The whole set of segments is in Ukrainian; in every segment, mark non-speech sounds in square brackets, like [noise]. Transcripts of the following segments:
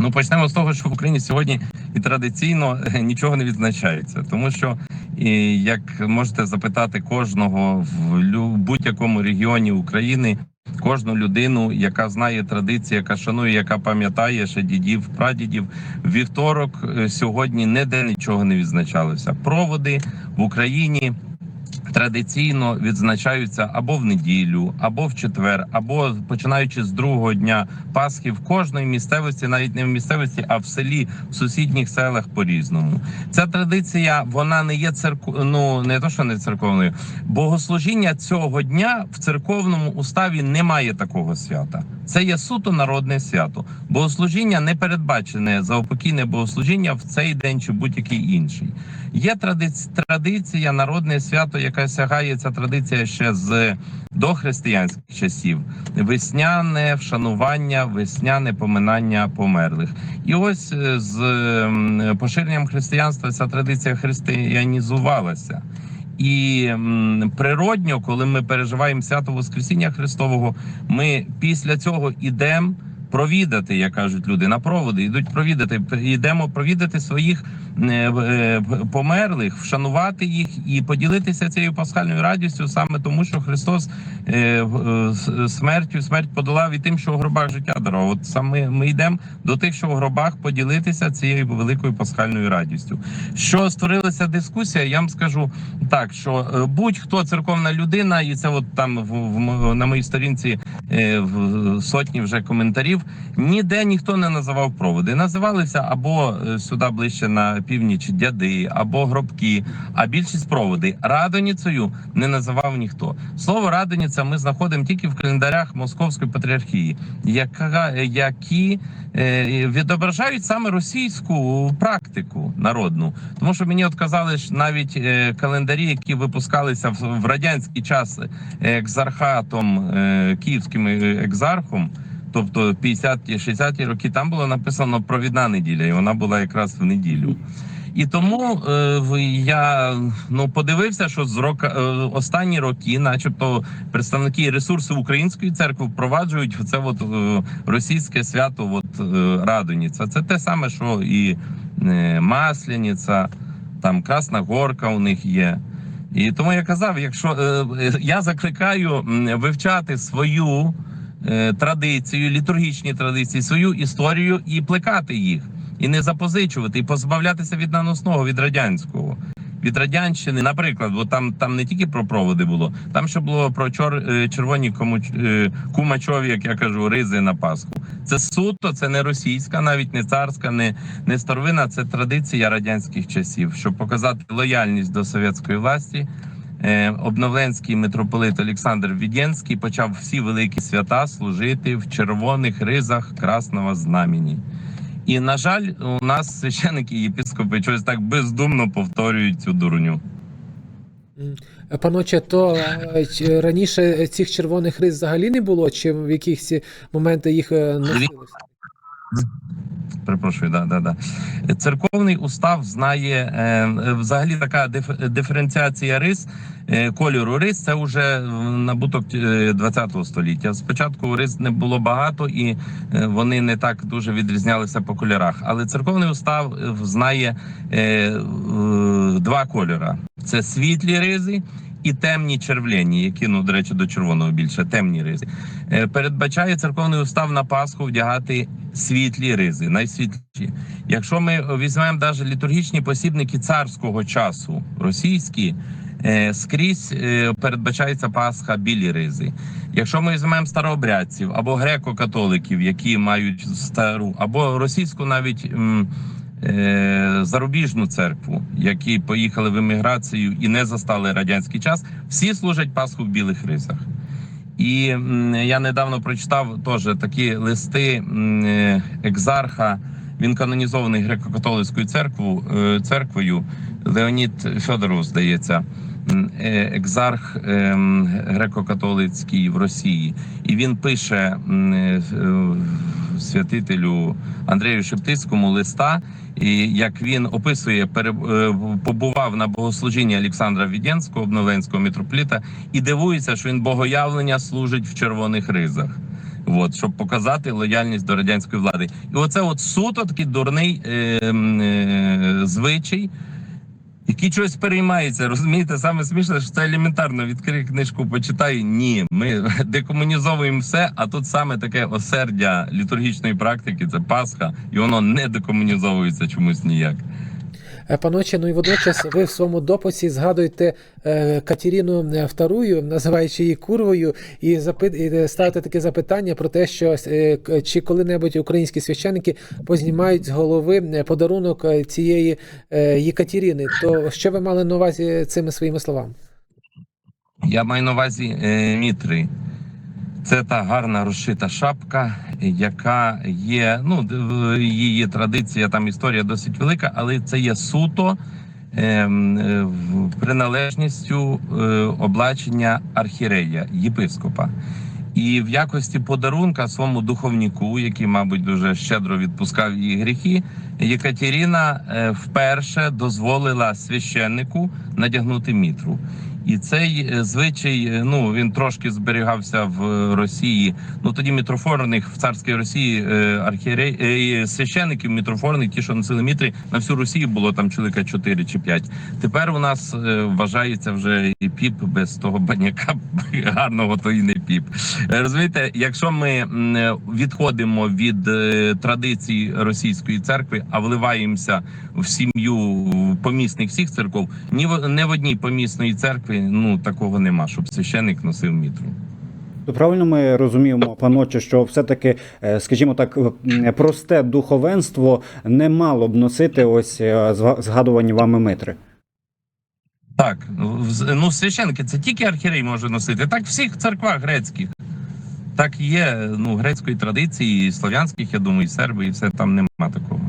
Ну, почнемо з того, що в Україні сьогодні і традиційно е, нічого не відзначається, тому що і, як можете запитати кожного в будь-якому регіоні України, кожну людину, яка знає традиції, яка шанує, яка пам'ятає ще дідів, прадідів, вівторок е, сьогодні ніде нічого не відзначалося. Проводи в Україні традиційно відзначаються або в неділю, або в четвер, або починаючи з другого дня Пасхи в кожної місцевості, навіть не в місцевості, а в селі, в сусідніх селах по різному. Ця традиція вона не є церку... ну не то, що не церковною. Богослужіння цього дня в церковному уставі немає такого свята. Це є суто народне свято. Богослужіння не передбачене заупокійне богослужіння в цей день чи будь-який інший. Є традиція, народне свято, яка сягає ця традиція ще з дохристиянських часів. Весняне вшанування, весняне поминання померлих. І ось е, з поширенням християнства ця традиція християнізувалася. І природньо, коли ми переживаємо свято Воскресіння Христового, ми після цього ідемо провідати, як кажуть люди, на проводи йдуть провідати. Йдемо провідати своїх е, е, померлих, вшанувати їх і поділитися цією пасхальною радістю, саме тому, що Христос е, смертю смерть подолав і тим, що в гробах життя дарував. От саме ми йдемо до тих, що в гробах поділитися цією великою пасхальною радістю. Що створилася дискусія, я вам скажу так, що будь-хто церковна людина, і це от там в, в на моїй сторінці в сотні вже коментарів. Ніде ніхто не називав проводи. Називалися або е, сюди ближче на північ дяди, або гробки. А більшість проводи радоніцею не називав ніхто. Слово радоніця ми знаходимо тільки в календарях Московської патріархії, яка які е, відображають саме російську практику народну. Тому що мені от казали ж навіть е, календарі, які випускалися в, в радянський час е, екзархатом е, київським е, екзархом. Тобто 50-60-ті роки там було написано провідна неділя, і вона була якраз в неділю. І тому е, я ну подивився, що з рока е, останні роки, начебто, представники ресурсів української церкви впроваджують це от е, російське свято, от е, Радоніця. Це те саме, що і е, Масляниця, там Красна Горка у них є. І тому я казав, якщо е, е, я закликаю вивчати свою традицію, літургічні традиції, свою історію і плекати їх, і не запозичувати, і позбавлятися від наносного, від радянського. Від радянщини, наприклад, бо там там не тільки про проводи було, там ще було про чор, е, червоні кому, е, кумачові, як я кажу, ризи на Пасху. Це суто, це не російська, навіть не царська, не, не старовина, це традиція радянських часів, щоб показати лояльність до совєтської власті. Е, Обновленський митрополит Олександр Відєнський почав всі великі свята служити в червоних ризах Красного Знамені. І, на жаль, у нас священики і єпископи щось так бездумно повторюють цю дурню. Паноче, то е, раніше цих червоних рис взагалі не було, чи в якихось моменти їх е, носили? Перепрошую, да, да, да. Церковний устав знає е, взагалі така диф- диференціація рис, е, кольору рис. Це вже набуток е, 20 століття. Спочатку рис не було багато і е, вони не так дуже відрізнялися по кольорах. Але церковний устав е, знає е, е, два кольора: це світлі ризи. І темні червлені, які ну до речі до червоного більше темні ризи. Е, Передбачає церковний устав на Пасху вдягати світлі ризи, найсвітліші. Якщо ми візьмемо навіть літургічні посібники царського часу, російські, е, скрізь е, передбачається Пасха білі ризи. Якщо ми візьмемо старообрядців або греко-католиків, які мають стару, або російську навіть. Е, Зарубіжну церкву, які поїхали в еміграцію і не застали радянський час, всі служать Пасху в білих ризах. І я недавно прочитав теж такі листи е, екзарха. Він канонізований греко-католицькою церквою, е, церквою Леонід Федоров, здається, екзарх ем, греко-католицький в Росії. І він пише е, е, святителю Андрею Шептицькому листа, і як він описує, е, побував на богослужінні Олександра Віденського, обновленського митрополіта, і дивується, що він богоявлення служить в червоних ризах. от, щоб показати лояльність до радянської влади. І оце от суто такий дурний е, е, звичай. Який чогось переймається, розумієте? Саме смішне, що це елементарно. Відкрий книжку, почитай. Ні, ми [laughs] декомунізовуємо все, а тут саме таке осердя літургічної практики це Пасха, і воно не декомунізовується чомусь ніяк. Е, Паноче, ну і водночас ви в своєму дописі згадуєте е, Катерину II, називаючи її курвою, і, е, ставите таке запитання про те, що е, чи коли-небудь українські священники познімають з голови е, подарунок е, цієї е, Єкатерини. То що ви мали на увазі цими своїми словами? Я маю на увазі е, мітри. Це та гарна розшита шапка, яка є. Ну, її традиція, там історія досить велика, але це є суто ем, е, приналежністю е, облачення архірея, єпископа. І в якості подарунка своєму духовнику, який, мабуть, дуже щедро відпускав її гріхи, Єкатерина е, вперше дозволила священнику надягнути мітру. І цей е, звичай, е, ну він трошки зберігався в Росії. Ну тоді мітрофорних в царській Росії архієрей священиків мітрофорних, ті, що носили мітри, на всю Росію було там чоловіка 4 чи 5. Тепер у нас вважається вже і піп без того баняка [laughs] гарного, то і не піп. Е, Розумієте, якщо ми е, відходимо від е, традицій російської церкви, а вливаємося в сім'ю помісних всіх церков, ні в не в одній помісної церкві ну такого нема, щоб священик носив мітру. Правильно ми розуміємо, паноче, що все-таки, скажімо так, просте духовенство не мало б носити ось згадувані вами митри. Так, ну священики це тільки архірей може носити. Так в всіх церквах грецьких. Так є ну грецької традиції, і слов'янських, я думаю, і серби, і все там нема такого.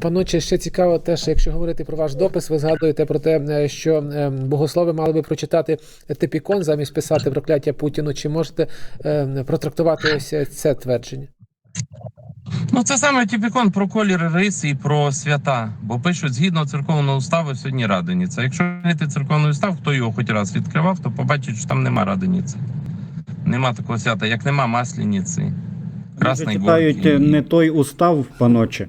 Паноче, ще цікаво те, що якщо говорити про ваш допис, ви згадуєте про те, е, що е, богослови мали би прочитати типікон замість писати прокляття Путіну. Чи можете е, протрактувати ось це твердження? Ну, це саме типікон про колір рис і про свята. Бо пишуть згідно церковного уставу сьогодні раденіця. Якщо не церковний устав, хто його хоч раз відкривав, то побачить, що там нема раденіці. Нема такого свята, як нема масляниці. Вони Красний читають е, не той устав, паноче.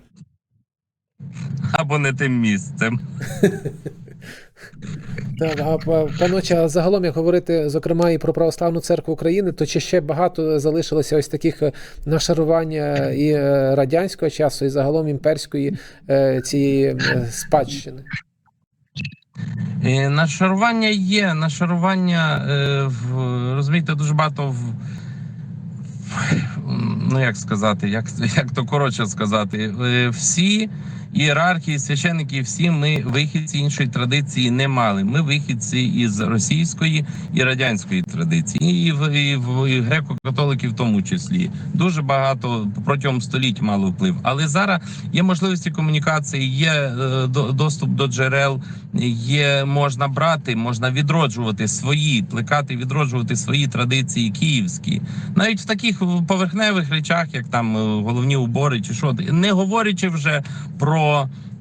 або не тим місцем. [laughs] Так, а па- паноче, загалом, як говорити, зокрема, і про православну церкву України, то чи ще багато залишилося ось таких е, нашарувань і е, радянського часу, і загалом імперської е, цієї спадщини? Нашарування є. Нашарування розумієте, дуже багато в. Ну, як сказати, як, як то коротше сказати, всі ієрархії, священники, всі ми вихідці іншої традиції не мали. Ми вихідці із російської і радянської традиції, і в, і в і греко-католиків в тому числі. Дуже багато протягом століть мало вплив. Але зараз є можливості комунікації, є е, до- доступ до джерел, є можна брати, можна відроджувати свої, плекати, відроджувати свої традиції київські, навіть в таких поверхневих речах, як там е, головні убори, чи що не говорячи вже про,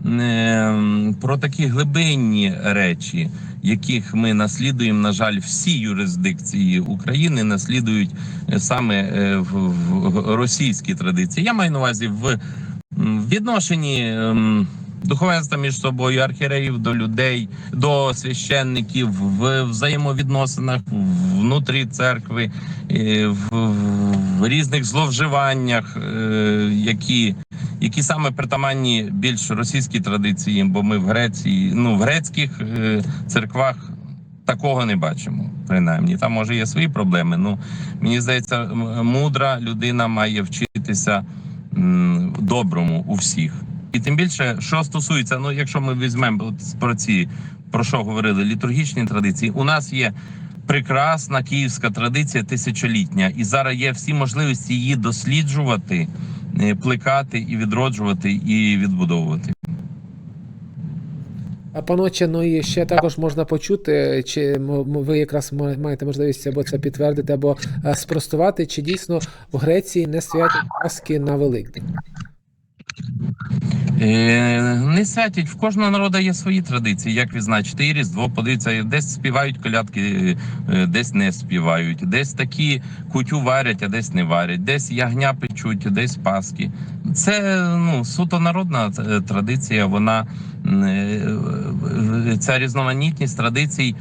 е, про такі глибинні речі, яких ми наслідуємо, на жаль, всі юрисдикції України наслідують е, саме е, в, російській традиції. Я маю на увазі в відношенні. Духовенства між собою, архіреїв до людей, до священників в взаємовідносинах внутрі церкви, е, в, різних зловживаннях, е, які, які саме притаманні більш російській традиції, бо ми в Греції, ну в грецьких е, церквах такого не бачимо. Принаймні, там може є свої проблеми. Ну мені здається, мудра людина має вчитися доброму у всіх. І тим більше, що стосується, ну якщо ми візьмемо от про ці про що говорили, літургічні традиції, у нас є прекрасна київська традиція тисячолітня, і зараз є всі можливості її досліджувати, е, плекати і відроджувати і відбудовувати. Паноче, ну і ще також можна почути, чи ви якраз маєте можливість або це підтвердити, або е, спростувати, чи дійсно в Греції не святять Пасхи на Великдень? Е, Не святять в кожного народу є свої традиції, як відзначити і різдво, подивіться, десь співають колядки, е, десь не співають, десь такі кутю варять, а десь не варять, десь ягня печуть, десь паски. Це ну суто народна е, традиція. Вона е, ця різноманітність традицій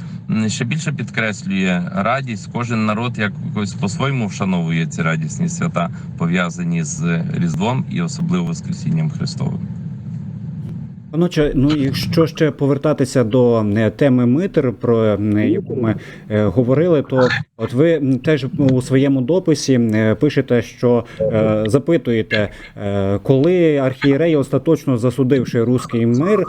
ще більше підкреслює радість. Кожен народ якось по-своєму вшановує ці радісні свята, пов'язані з Різдвом і особливо Воскресінням Христовим. Паноче, ну якщо ще повертатися до е, теми митр, про е, яку ми е, говорили, то от ви теж у своєму дописі пишете, що запитуєте, коли архієреї, остаточно засудивши руський мир,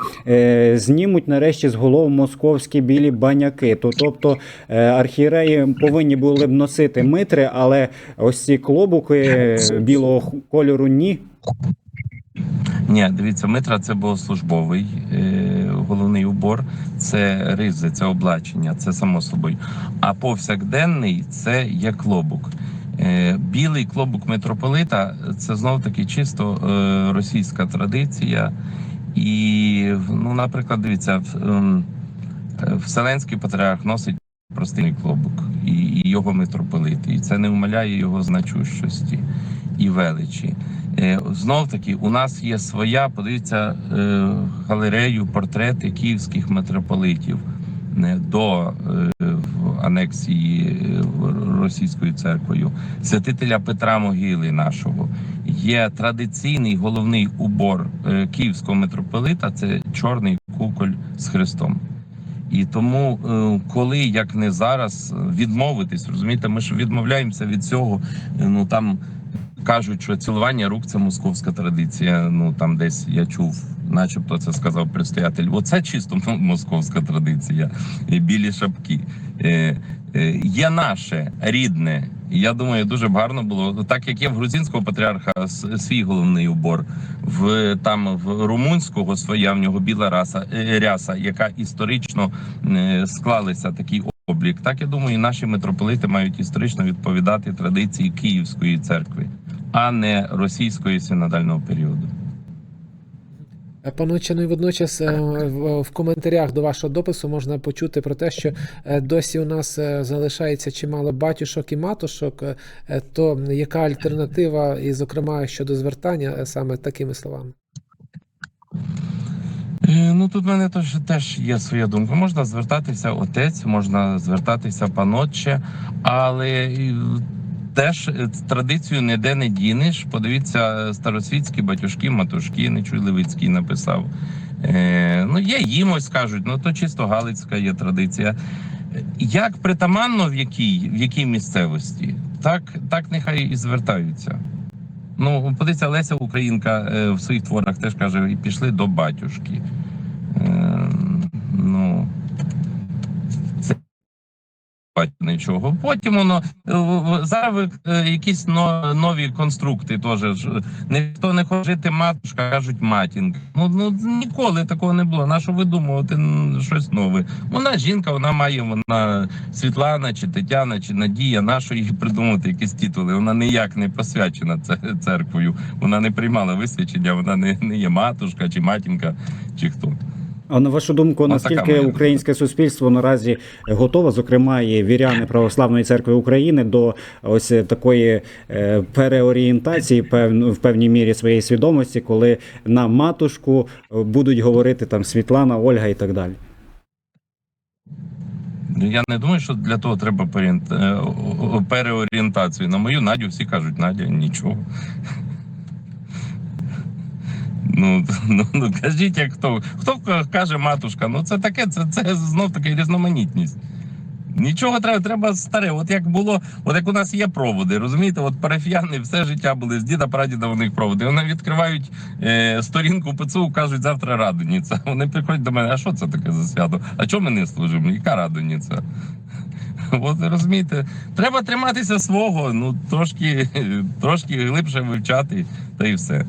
знімуть нарешті з голов московські білі баняки. То тобто архієреї повинні були б носити митри, але ось ці клобуки білого кольору ні. Ні, дивіться, митра це богослужбовий е, головний убор, це ризи, це облачення, це само собою. А повсякденний це є клобук. Е, білий клобук митрополита це знов таки чисто е, російська традиція. І, ну, наприклад, дивіться, е, Вселенський патріарх носить простий клобук і, і його митрополит. І це не вмаляє його значущості і величі. Е, Знов таки, у нас є своя, подивіться е, галерею портрети київських митрополитів е, до анексії російською церквою, святителя Петра Могили нашого. Є традиційний головний убор київського митрополита це чорний куколь з Христом. І тому, коли як не зараз, відмовитись, розумієте, ми ж відмовляємося від цього. Ну там кажуть, що цілування рук це московська традиція. Ну там десь я чув, начебто це сказав предстоятель. Оце чисто московська традиція. Білі шапки. Е, е, Є наше рідне. Я думаю, дуже гарно було так, як є в грузинського патріарха свій головний убор, в там в румунського своя в нього біла раса е, ряса, яка історично склалися такий облік. Так я думаю, і наші митрополити мають історично відповідати традиції Київської церкви, а не російської синодального періоду. Е, Паноче, ну і водночас е, в в коментарях до вашого допису можна почути про те, що е, досі у нас е, залишається чимало батюшок і матушок. Е, е, То яка альтернатива, і, зокрема, щодо звертання е, саме такими словами? Е, Ну тут в мене теж, теж є своя думка. Можна звертатися отець, можна звертатися панотче, але е, теж е, традицію ніде не дінеш. Подивіться, старосвітські батюшки, матушки, Нечуй Левицький написав. Е, ну, є їмось, кажуть, ну то чисто Галицька є традиція. Е, Як притаманно в якій, в якій місцевості, так, так нехай і звертаються. Ну, подивіться, Леся Українка е, в своїх творах теж каже, і пішли до батюшки. Е, ну, нічого. Потім воно е, зараз е, якісь но- нові конструкти теж. Ніхто не хоче жити матушка, кажуть матінка. Ну, ну ніколи такого не було. На що видумувати щось нове? Вона жінка, вона має вона Світлана чи Тетяна чи Надія. На що їй придумати якісь титули? Вона ніяк не посвячена церквою. Вона не приймала висвячення, вона не, не є матушка чи матінка, чи хто. А на вашу думку, Ну, наскільки українське суспільство наразі готове, зокрема і віряни Православної церкви України, до ось такої е, переорієнтації в певній мірі своєї свідомості, коли на матушку е, будуть говорити там Світлана, Ольга і так далі? Я не думаю, що для того треба е, переорієнтацію. На мою Надю всі кажуть, Надя нічого. Ну, [laughs] ну, ну кажіть, як хто. Хто каже матушка, ну це таке, це, це знов таки різноманітність. Нічого треба, треба старе. От як було, от як у нас є проводи, розумієте, от парафіяни все життя були з діда, прадіда у них проводи. Вони відкривають е, сторінку ПЦУ, кажуть, завтра радоніця. [laughs] Вони приходять до мене, а що це таке за свято? А чому ми не служимо? Яка радоніця? [laughs] От розумієте, треба триматися свого, ну трошки, трошки глибше вивчати, та й все.